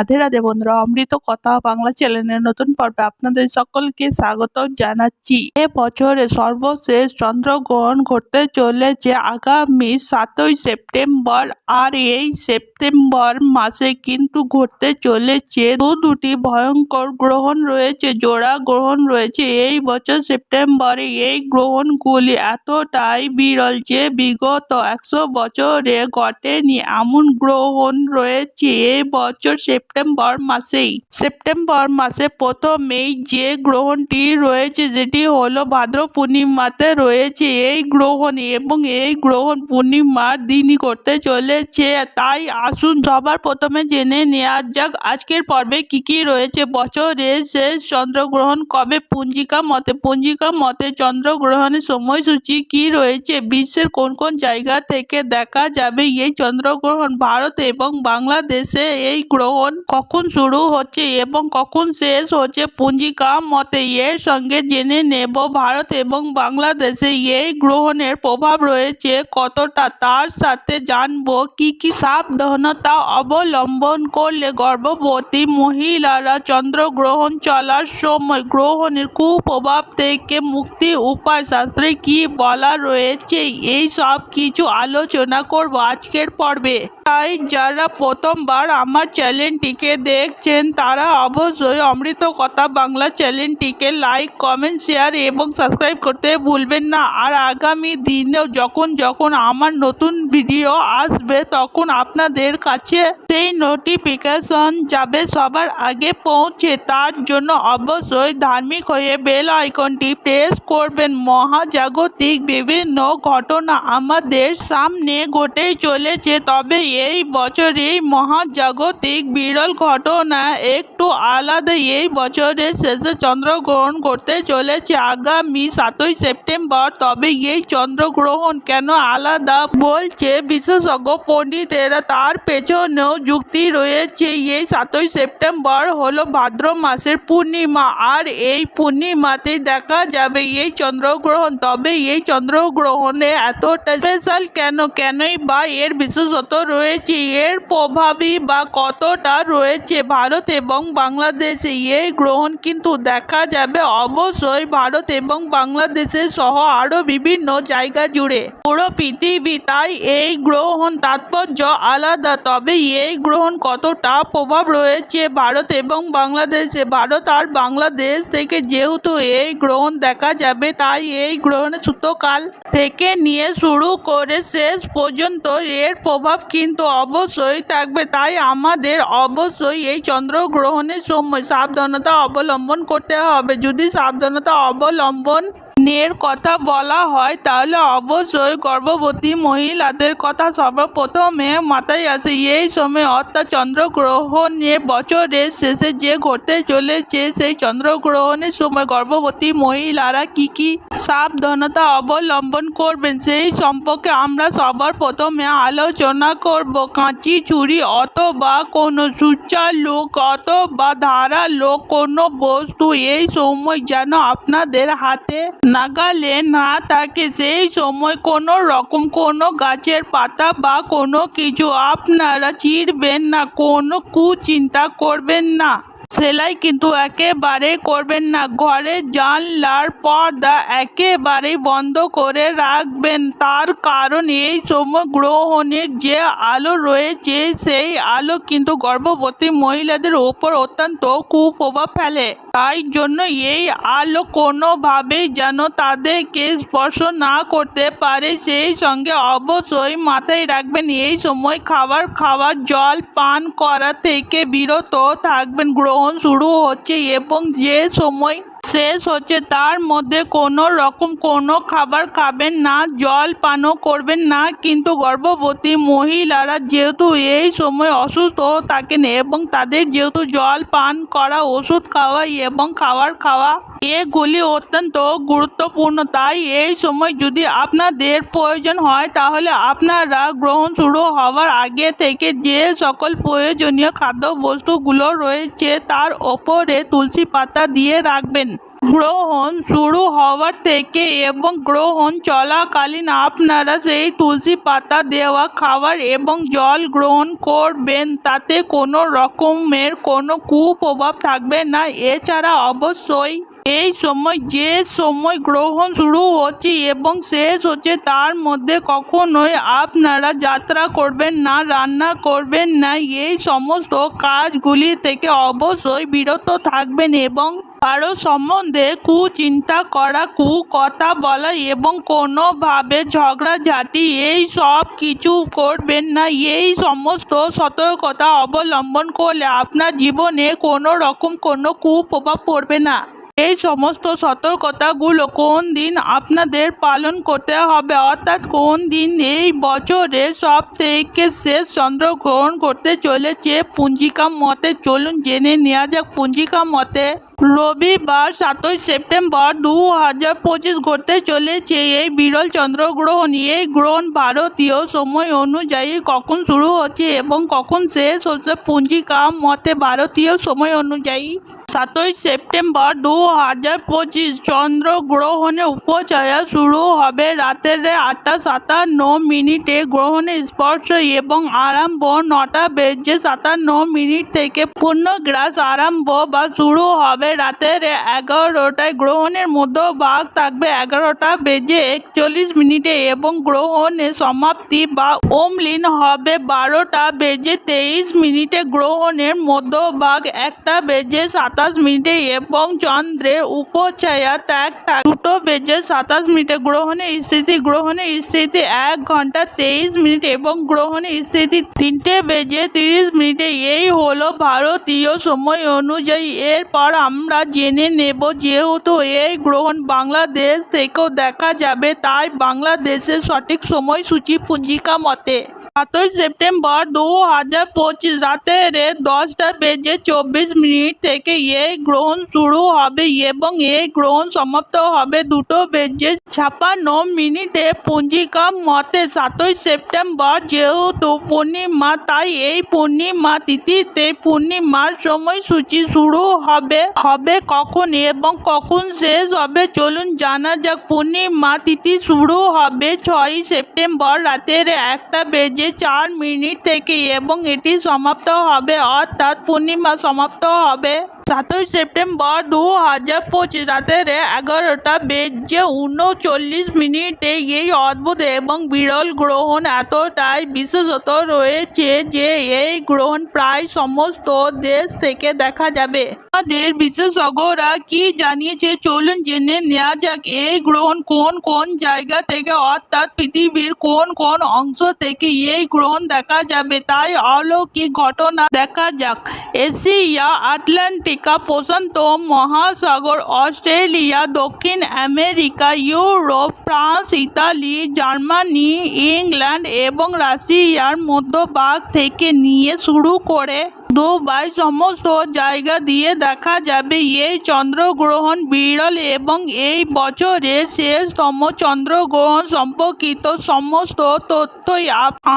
রাধে রাধে বন্ধুরা, অমৃত কথা বাংলা চ্যানেলের নতুন পর্বে আপনাদের সকলকে স্বাগত জানাচ্ছি। এ বছরে সর্বশেষ চন্দ্রগ্রহণ ঘটতে চলেছে আগামী সাতই সেপ্টেম্বর আর এই সেপ্টেম্বর মাসে কিন্তু ঘটতে চলেছে। দু দুটি ভয়ঙ্কর গ্রহণ রয়েছে, জোড়া গ্রহণ রয়েছে। এই বছর সেপ্টেম্বরে এই গ্রহণগুলি এতটাই বিরল যে বিগত একশো বছরে ঘটেনি এমন গ্রহণ রয়েছে। এই বছর সেপ্টেম্বর মাসেই। সেপ্টেম্বর মাসে প্রথমেই যে গ্রহণটি রয়েছে যেটি হলো ভাদ্র পূর্ণিমাতে রয়েছে। এই গ্রহণ এবং এই গ্রহণ পূর্ণিমার দিনই করতে চলেছে। তাই আসুন সবার প্রথমে জেনে নেওয়া যাক, আজকের পর্বে কি কি রয়েছে? বছরের শেষ চন্দ্রগ্রহণ কবে? পঞ্জিকা মতে পঞ্জিকা মতে চন্দ্রগ্রহণের সময়সূচি কি রয়েছে? বিশ্বের কোন কোন জায়গা থেকে দেখা যাবে এই চন্দ্রগ্রহণ? ভারত এবং বাংলাদেশে এই গ্রহণ কখন শুরু হচ্ছে এবং কখন শেষ হচ্ছে পঞ্জিকা মতে এর সঙ্গে জেনে নেব ভারত এবং বাংলাদেশে এই গ্রহণের প্রভাব রয়েছে কতটা তার সাথে জানব কি কি সাবধানতা অবলম্বন করলে গর্ভবতী মহিলারা চন্দ্রগ্রহণ চলার সময় গ্রহণের কুপ্রভাব থেকে মুক্তির উপায় শাস্ত্রে কি বলা রয়েছে? এই সব কিছু আলোচনা করব আজকের পর্বে। তাই যারা প্রথমবার আমার চ্যানেলটিকে দেখছেন, তারা অবশ্যই অমৃত কথা বাংলা চ্যানেলটিকে লাইক কমেন্ট শেয়ার এবং সাবস্ক্রাইব করতে ভুলবেন না। আর আগামী দিনেও যখন যখন আমার নতুন ভিডিও আসবে, তখন আপনাদের কাছে সেই নোটিফিকেশন যাবে সবার আগে পৌঁছে। তার জন্য অবশ্যই ধার্মিক হয়ে বেল আইকনটি প্রেস করবেন। মহাজাগতিক বিভিন্ন ঘটনা আমাদের সামনে ঘটে চলেছে, তবে এই বছর এই মহাজাগতিক বিরল ঘটনা একটু আলাদা এই বছরের শেষে চন্দ্রগ্রহণ করতে চলেছে। আগামী সাতই সেপ্টেম্বর, তবে এই চন্দ্রগ্রহণ কেন আলাদা বলছে বিশেষজ্ঞ পণ্ডিতেরা। তার পেছনেও যুক্তি রয়েছে, এই সাতই সেপ্টেম্বর হলো ভাদ্র মাসের পূর্ণিমা, আর এই পূর্ণিমাতেই দেখা যাবে এই চন্দ্রগ্রহণ। তবে এই চন্দ্রগ্রহণে এতটা স্পেশাল কেন? কেনই বা এর বিশেষত্ব রয়েছে? এর প্রভাবই বা কতটা রয়েছে ভারত এবং বাংলাদেশে। এই গ্রহণ কিন্তু দেখা যাবে। অবশ্যই ভারত এবং বাংলাদেশে সহ আরও বিভিন্ন জায়গা জুড়ে। পুরো পৃথিবী তাই এই গ্রহণ তাৎপর্য আলাদা। তবে এই গ্রহণ কতটা প্রভাব রয়েছে ভারত এবং বাংলাদেশে? ভারত আর বাংলাদেশ থেকে যেহেতু এই গ্রহণ দেখা যাবে, তাই এই গ্রহণের সূত্রকাল থেকে নিয়ে শুরু করে শেষ পর্যন্ত এর প্রভাব কিন্তু অবশ্যই থাকবে। তাই আমাদের অবশ্যই এই চন্দ্রগ্রহণের সময় সাবধানতা অবলম্বন করতে হবে। যদি সাবধানতা অবলম্বন এর কথা বলা হয়, তাহলে অবশ্যই গর্ভবতী মহিলাদের কথা সর্বপ্রথমে মাথায় আসে। এই সময় অর্থাৎ চন্দ্রগ্রহণের বছরের শেষে যে ঘটতে চলেছে, সেই চন্দ্রগ্রহণের সময় গর্ভবতী মহিলারা কি কি সাবধানতা অবলম্বন করবেন, সেই সম্পর্কে আমরা সবার প্রথমে আলোচনা করব। কাঁচি ছুরি অথবা কোনো সুচালু অথবা ধারালো কোনো বস্তু এই সময় যেন আপনাদের হাতে নাগালে না থাকে, সেই সময় কোনো রকম কোনো গাছের পাতা বা কোনো কিছু আপনারা চিরবেন না, কোনো কুচিন্তা করবেন না। সেলাই কিন্তু একেবারে করবেন না। ঘরের জানলার পর্দা একেবারেই বন্ধ করে রাখবেন। তার কারণ এই সময় গ্রহণের যে আলো রয়েছে, সেই আলো কিন্তু গর্ভবতী মহিলাদের ওপর অত্যন্ত কুপ্রভাব ফেলে। তাই জন্য এই আলো কোনোভাবেই যেন তাদেরকে স্পর্শ না করতে পারে, সেই সঙ্গে অবশ্যই মাথায় রাখবেন, এই সময় খাবার খাওয়ার জল পান করা থেকে বিরত থাকবেন। গ্রহণ শুরু হচ্ছে এবং যে সময় শেষ হচ্ছে। তার মধ্যে কোনো রকম কোনো খাবার খাবেন না, জল পানও করবেন না, কিন্তু গর্ভবতী মহিলারা যেহেতু এই সময় অসুস্থ থাকেন এবং তাদের যেহেতু জল পান করা, ওষুধ খাওয়া এবং খাবার খাওয়া, এগুলি অত্যন্ত গুরুত্বপূর্ণ। তাই এই সময় যদি আপনাদের প্রয়োজন হয়, তাহলে আপনারা গ্রহণ শুরু হওয়ার আগে থেকে যে সকল প্রয়োজনীয় খাদ্যবস্তুগুলো রয়েছে, তার ওপরে তুলসী পাতা দিয়ে রাখবেন। গ্রহণ শুরু হওয়ার থেকে এবং গ্রহণ চলাকালীন আপনারা সেই তুলসী পাতা দেওয়া খাবার এবং জল গ্রহণ করবেন, তাতে কোনো রকমের কোনো কুপ্রভাব থাকবে না। এছাড়া অবশ্যই এই সময়, যে সময় গ্রহণ শুরু হচ্ছে এবং শেষ হচ্ছে, তার মধ্যে কখনোই আপনারা যাত্রা করবেন না, রান্না করবেন না। এই সমস্ত কাজগুলি থেকে অবশ্যই বিরত থাকবেন এবং কারও সম্বন্ধে কুচিন্তা করা কু কথা বলা এবং কোনোভাবে ঝগড়াঝাটি এই সব কিছু করবেন না। এই সমস্ত সতর্কতা অবলম্বন করলে আপনার জীবনে কোনো রকম কোনো কুপ্রভাব পড়বে না। এই সমস্ত সতর্কতাগুলো কোন দিন আপনাদের পালন করতে হবে? অর্থাৎ কোন দিন এই বছরে সব থেকে শেষ চন্দ্রগ্রহণ করতে চলেছে? পুঞ্জিকা মতে চলুন জেনে নেওয়া যাক। পুঞ্জিকা মতে রবিবার সাতই সেপ্টেম্বর দু হাজার পঁচিশ ঘটতে চলেছে। এই বিরল চন্দ্রগ্রহণ এই গ্রহণ ভারতীয় সময় অনুযায়ী কখন শুরু হচ্ছে এবং কখন শেষ হচ্ছে পুঞ্জিকা মতে ভারতীয় সময় অনুযায়ী? সাতই সেপ্টেম্বর দু হাজার পঁচিশ চন্দ্রগ্রহণের উপচয়া শুরু হবে রাতের আটটা সাতান্ন মিনিটে। গ্রহণের স্পর্শ এবং আরম্ভ নটা বেজে সাতান্ন মিনিট থেকে পূর্ণগ্রাস আরম্ভ বা শুরু হবে রাতের এগারোটায় গ্রহণের মধ্যভাগ থাকবে। এগারোটা বেজে একচল্লিশ মিনিটে এবং গ্রহণের সমাপ্তি বা অম্লিন হবে বারোটা বেজে তেইশ মিনিটে। গ্রহণের মধ্যভাগ একটা বেজে সাতাশ মিনিটে এবং চন্দ্রের উপছায়া ত্যাগ দুটো বেজে সাতাশ মিনিটে। গ্রহণের স্থিতি গ্রহণের স্থিতি এক ঘণ্টা তেইশ মিনিট এবং গ্রহণের স্থিতি তিনটে বেজে তিরিশ মিনিটে। এই হলো ভারতীয় সময় অনুযায়ী। এরপর আমরা জেনে নেব যেহেতু এই গ্রহণ বাংলাদেশ থেকেও দেখা যাবে তাই বাংলাদেশের সঠিক সময়সূচি মতে। সাতই সেপ্টেম্বর দু হাজার পঁচিশ রাতের দশটা বেজে চব্বিশ মিনিট থেকে এই গ্রহণ শুরু হবে এবং এই গ্রহণ সমাপ্ত হবে দুটো বেজে ছাপান্ন মিনিটে পঞ্জিকা মতে। সাতই সেপ্টেম্বর যেহেতু পূর্ণিমা, তাই এই পূর্ণিমা তিথিতে পূর্ণিমার সময়সূচি শুরু হবে হবে কখন এবং কখন শেষ হবে চলুন জানা যাক। পূর্ণিমা তিথি শুরু হবে ছয়ই সেপ্টেম্বর রাতের একটা বেজে চার মিনিট থেকে এবং এটি সমাপ্ত হবে অর্থাৎ পূর্ণিমা সমাপ্ত হবে। সাতই সেপ্টেম্বর দু হাজার পঁচিশ রাতের এগারোটা বেজে উনচল্লিশ মিনিটে এই অদ্ভুত এবং বিরল গ্রহণ এতটাই বিশেষত রয়েছে যে এই গ্রহণ প্রায় সমস্ত দেশ থেকে দেখা যাবে। আমাদের বিশেষজ্ঞরা কি জানিয়েছে চলুন জেনে নেওয়া যাক এই গ্রহণ কোন কোন জায়গা থেকে অর্থাৎ পৃথিবীর কোন কোন অংশ থেকে এই গ্রহণ দেখা যাবে, তাই অলৌকিক ঘটনা দেখা যাক। এশিয়া আটলান্টিকা প্রশান্ত মহাসাগর, অস্ট্রেলিয়া, দক্ষিণ America, Europe, France, Italy, Germany, England এবং রাশিয়ার মধ্যভাগ থেকে নিয়ে শুরু করে দুবাই সমস্ত জায়গা দিয়ে দেখা যাবে। এই চন্দ্রগ্রহণ বিরল এবং এই বছরের শেষতম চন্দ্রগ্রহণ সম্পর্কিত সমস্ত তথ্যই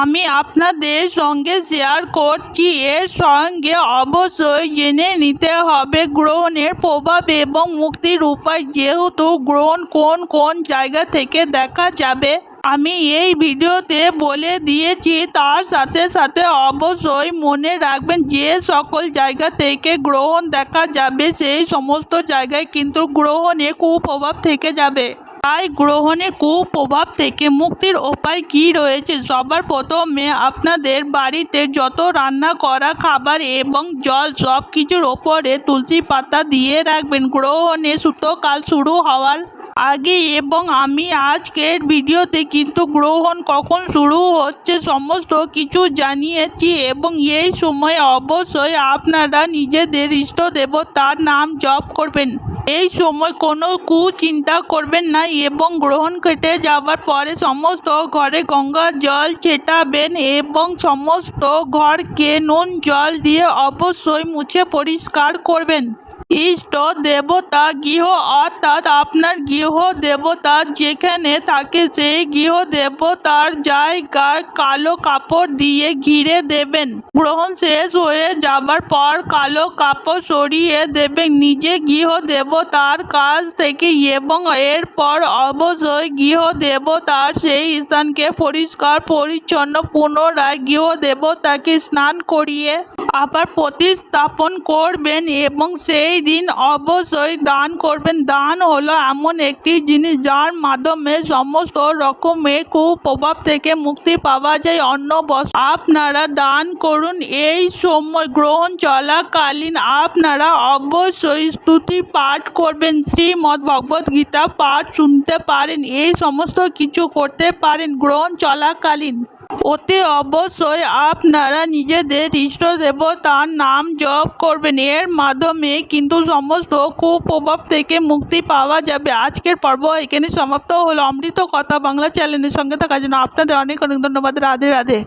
আমি আপনাদের সঙ্গে শেয়ার করছি। এর সঙ্গে অবশ্যই জেনে নিতে হবে গ্রহণের প্রভাব এবং মুক্তির উপায়। যেহেতু গ্রহণ কোন কোন জায়গা থেকে দেখা যাবে? আমি এই ভিডিওতে বলে দিয়েছি, তার সাথে সাথে অবশ্যই মনে রাখবেন, যে সকল জায়গা থেকে গ্রহণ দেখা যাবে, সেই সমস্ত জায়গায় কিন্তু গ্রহণে কুপ্রভাব থেকে যাবে। তাই গ্রহণে কুপ্রভাব থেকে মুক্তির উপায় কি রয়েছে? সবার প্রথমে আপনাদের বাড়িতে যত রান্না করা খাবার এবং জল সব কিছুর ওপরে তুলসী পাতা দিয়ে রাখবেন। গ্রহণে সুতোকাল শুরু হওয়ার আগে এবং আমি আজকের ভিডিওতে কিন্তু গ্রহণ কখন শুরু হচ্ছে সমস্ত কিছু জানিয়েছি এবং এই সময় অবশ্যই আপনারা নিজেদের ইষ্ট দেবতার নাম জপ করবেন। এই সময় কোনো কুচিন্তা করবেন না এবং গ্রহণ কেটে যাওয়ার পরে সমস্ত ঘরে গঙ্গা জল ছেটাবেন এবং সমস্ত ঘরকে নুন জল দিয়ে অবশ্যই মুছে পরিষ্কার করবেন। ইষ্ট দেবতা গৃহ, অর্থাৎ আপনার গৃহ দেবতা যেখানে থাকে, সেই গৃহ দেবতার জায়গায় কালো কাপড় দিয়ে ঘিরে দেবেন। গ্রহণ শেষ হয়ে যাবার পর কালো কাপড় সরিয়ে দেবেন। নিজে গৃহ দেবতার কাছ থেকে এবং এরপর অবশ্যই গৃহ দেবতার সেই স্থানকে পরিষ্কার, পরিচ্ছন্ন, পুনরায় গৃহ দেবতাকে স্নান করিয়ে আবার প্রতিস্থাপন করবেন এবং সেই দিন অবশ্যই দান করবেন। দান হলো এমন একটি জিনিস যার মাধ্যমে সমস্ত রকমের কুপ্রভাব থেকে মুক্তি পাওয়া যায়। অন্য বস আপনারা দান করুন। এই সময় গ্রহণ চলাকালীন আপনারা অবশ্যই স্তুতি পাঠ করবেন। শ্রীমদ্ ভগবদ গীতা পাঠ শুনতে পারেন। এই সমস্ত কিছু করতে পারেন। গ্রহণ চলাকালীন। অতি অবশ্যই আপনারা নিজেদের ইষ্ট দেবতার নাম জপ করবেন। এর মাধ্যমে কিন্তু সমস্ত কুপ্রভাব থেকে মুক্তি পাওয়া যাবে। আজকের পর্ব এখানে সমাপ্ত হলো। অমৃত কথা বাংলা চ্যানেলের সঙ্গে থাকার জন্য আপনাদের অনেক অনেক ধন্যবাদ। রাধে রাধে।